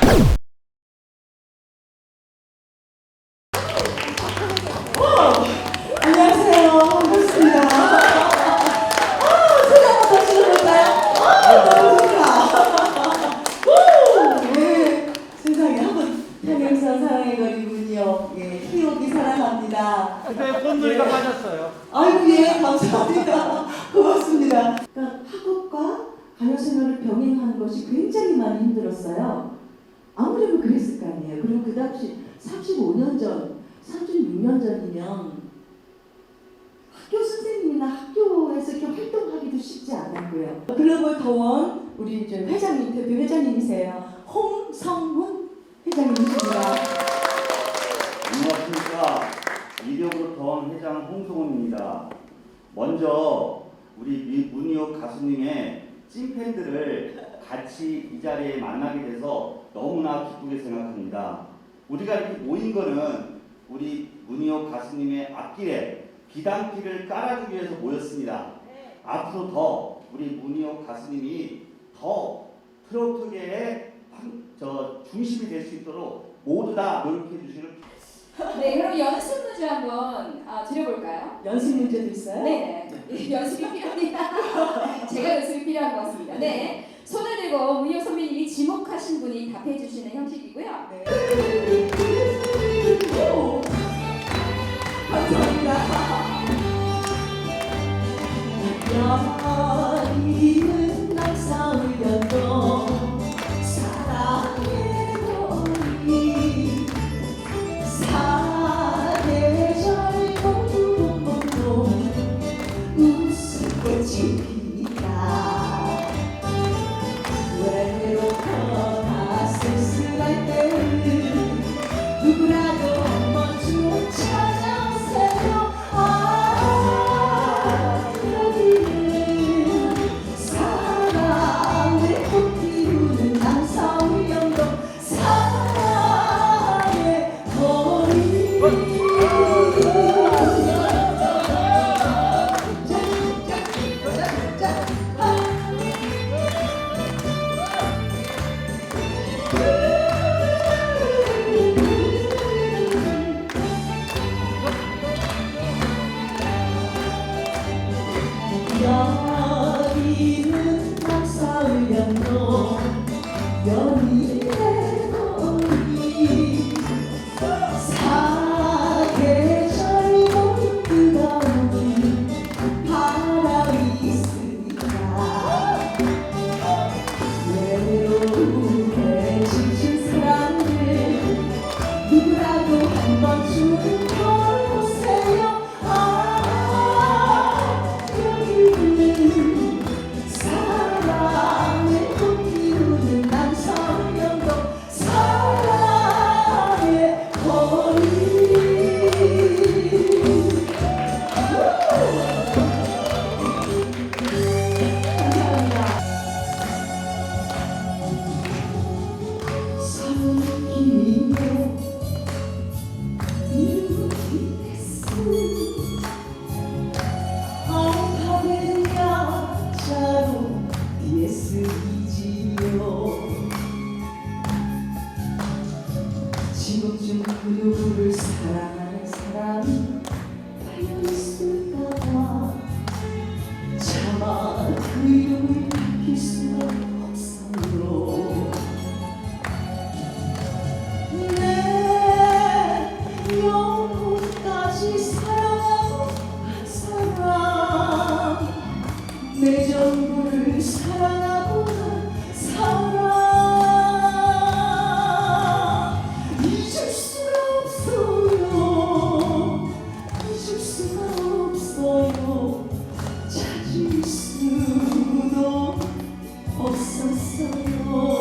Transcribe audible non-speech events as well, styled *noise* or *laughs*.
아? 아! 네. 예, 본노래가 빠졌어요. 아이고 예 감사합니다 고맙습니다 그러니까 학업과 가요 생활을 병행하는 것이 굉장히 많이 힘들었어요 아무래도 그랬을 거 아니에요 그리고 그 당시 35년 전 36년 전이면 학교 선생님이나 학교에서 이렇게 활동하기도 쉽지 않았고요 글로벌 더원 우리 이제 회장님 대표 회장님이세요 홍성훈 회장님이십니다 안녕하십니까. 이력으로 더원 회장 홍성훈입니다. 먼저 우리 미- 문희옥 가수님의 찐팬들을 같이 이 자리에 만나게 돼서 너무나 기쁘게 생각합니다. 우리가 이렇게 모인 거는 우리 문희옥 가수님의 앞길에 비단길을 깔아주기 위해서 모였습니다. 앞으로 더 우리 문희옥 가수님이 더 트로트계의 한- 저 중심이 될 수 있도록 모두 다 노력해 주시길 네, 그럼 연습 문제 한번 아, 드려볼까요? 연습 문제도 있어요? 네, 네. *laughs* 연습이 필요합니다. 제가 연습이 필요한 것 같습니다. 네, 손을 들고 문효 선배님이 지목하신 분이 답해 주시는 형식이고요. 네. 연 see. so, so